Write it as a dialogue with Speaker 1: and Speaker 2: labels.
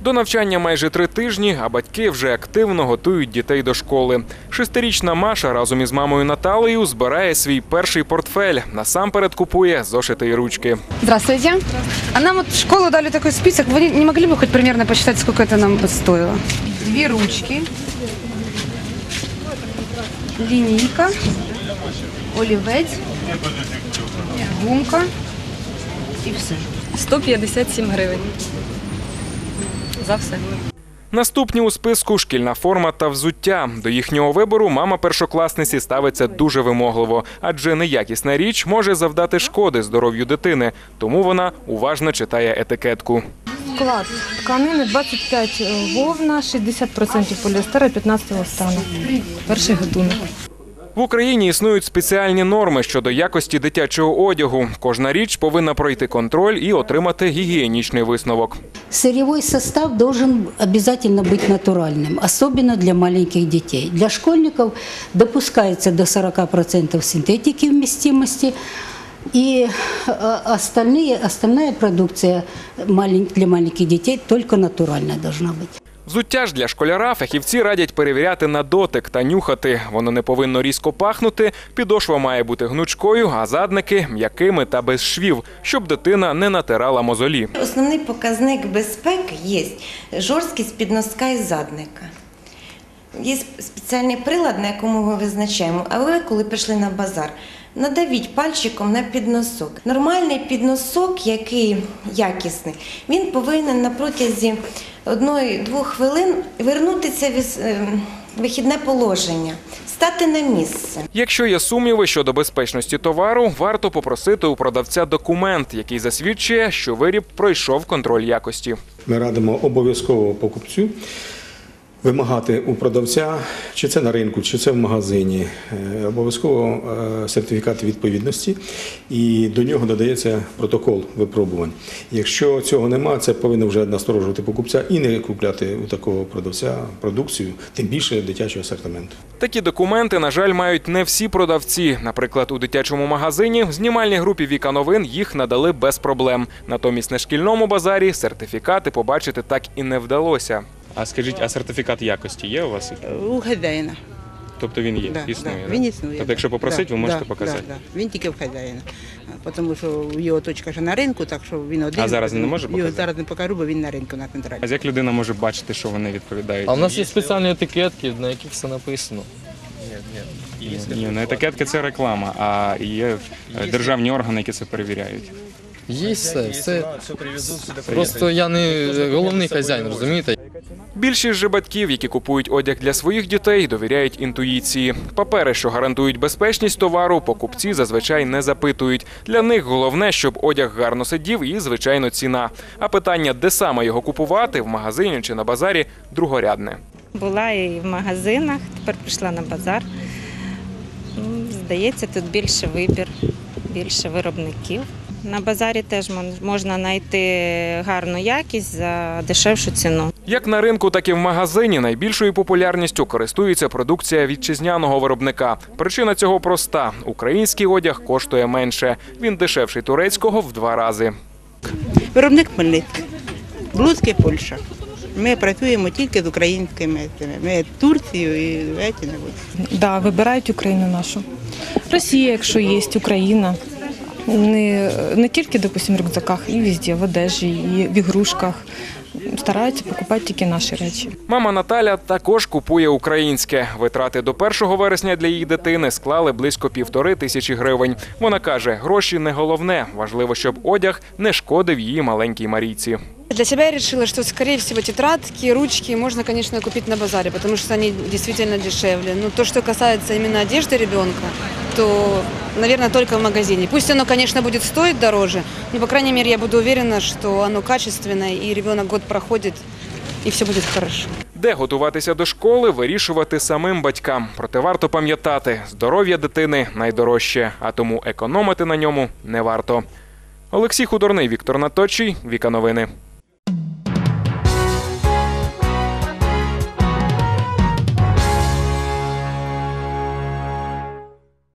Speaker 1: До навчання майже три тижні, а батьки вже активно готують дітей до школи. Шестирічна Маша разом із мамою Наталею збирає свій перший портфель. Насамперед купує зошити і ручки.
Speaker 2: Здравствуйте. А нам вот в школу дали такой список. Вы не- не могли бы хоть примерно посчитать, сколько это нам бы стоило? Две ручки. Линейка. Олівець. Гумка. І все.
Speaker 3: 157 гривень. За все.
Speaker 1: Наступні у списку шкільна форма та взуття. До їхнього вибору мама першокласниці ставиться дуже вимогливо, адже неякісна річ може завдати шкоди здоров'ю дитини. Тому вона уважно читає етикетку.
Speaker 4: Склад тканини 25 вовна, 60% поліестера, 15 стану. Перший годунок.
Speaker 1: В Україні існують спеціальні норми щодо якості дитячого одягу. Кожна річ повинна пройти контроль і отримати гігієнічний висновок.
Speaker 5: Сырьевой состав должен обязательно быть натуральным, особенно для маленьких детей. Для школьников допускается до 40% синтетики вместимости, и э, остальные, остальная продукция малень- для маленьких детей только натуральная должна быть.
Speaker 1: Взуття ж для школяра фахівці радять перевіряти на дотик та нюхати. Воно не повинно різко пахнути, підошва має бути гнучкою, а задники м'якими та без швів, щоб дитина не натирала мозолі.
Speaker 6: Основний показник безпеки є жорсткість підноска і задника. Є спеціальний прилад, на якому ми визначаємо. А ви, коли прийшли на базар, надавіть пальчиком на підносок. Нормальний підносок, який якісний, він повинен на протязі одної-двох хвилин вернутися в ем, вихідне положення, стати на місце.
Speaker 1: Якщо є сумніви щодо безпечності товару, варто попросити у продавця документ, який засвідчує, що виріб пройшов контроль якості.
Speaker 7: Ми радимо обов'язково покупцю вимагати у продавця, чи це на ринку, чи це в магазині, е, обов'язково е, сертифікат відповідності, і до нього додається протокол випробувань. Якщо цього нема, це повинно вже насторожувати покупця і не купляти у такого продавця продукцію, тим більше дитячого асортименту.
Speaker 1: Такі документи, на жаль, мають не всі продавці. Наприклад, у дитячому магазині в знімальній групі Віка новин їх надали без проблем. Натомість на шкільному базарі сертифікати побачити так і не вдалося.
Speaker 8: А скажіть, а сертифікат якості є у вас?
Speaker 9: У хазяїна.
Speaker 8: Тобто він є,
Speaker 9: Да,
Speaker 8: існує.
Speaker 9: да,
Speaker 8: да?
Speaker 9: він існує.
Speaker 8: Тобто,
Speaker 9: да.
Speaker 8: якщо попросить,
Speaker 9: Да,
Speaker 8: ви можете
Speaker 9: да,
Speaker 8: показати.
Speaker 9: Да, да. Він тільки в хазяїна. А, Тому що його точка ж на ринку, так що він один.
Speaker 8: А зараз не може
Speaker 9: Його
Speaker 8: показати?
Speaker 9: зараз не покажу, бо він на ринку на централі.
Speaker 8: А як людина може бачити, що вони відповідають?
Speaker 10: А в нас є спеціальні етикетки, на яких все написано.
Speaker 8: Ні, на етикетки це реклама, а є е, державні органи, які це перевіряють.
Speaker 10: Є все, все. Просто я не головний хазяїн, розумієте?
Speaker 1: Більшість же батьків, які купують одяг для своїх дітей, довіряють інтуїції. Папери, що гарантують безпечність товару, покупці зазвичай не запитують. Для них головне, щоб одяг гарно сидів і, звичайно, ціна. А питання, де саме його купувати в магазині чи на базарі, другорядне.
Speaker 11: Була і в магазинах, тепер прийшла на базар. Здається, тут більше вибір, більше виробників. На базарі теж можна знайти гарну якість за дешевшу ціну.
Speaker 1: Як на ринку, так і в магазині найбільшою популярністю користується продукція вітчизняного виробника. Причина цього проста: український одяг коштує менше. Він дешевший турецького в два рази.
Speaker 9: Виробник Хмельницький. Блузки Польща. Ми працюємо тільки з українськими. Ми Турцію і веті не.
Speaker 4: Да, вибирають Україну нашу. Росія, якщо є, Україна. Не, не тільки, допустим, в рюкзаках, і везде, в одежі, і в ігрушках. Стараються покупати тільки наші речі.
Speaker 1: Мама Наталя також купує українське. Витрати до 1 вересня для її дитини склали близько півтори тисячі гривень. Вона каже, гроші не головне. Важливо, щоб одяг не шкодив її маленькій Марійці.
Speaker 2: Для себя я решила, что, скорее всего, тетрадки, ручки можно, конечно, купить на базаре, потому что они действительно дешевле. Но то, что касается именно одежды ребенка, то, наверное, только в магазине. Пусть оно, конечно, будет стоить дороже, но, по крайней мере, я буду уверена, что оно качественное, и ребенок год проходит, и все будет хорошо.
Speaker 1: Де готуватися до школи, вирішувати самим батькам. Проте варто пам'ятати, здоров'я дитини найдорожче, а тому економити на ньому не варто. Олексій Худорний, Віктор Наточий, Віка Новини.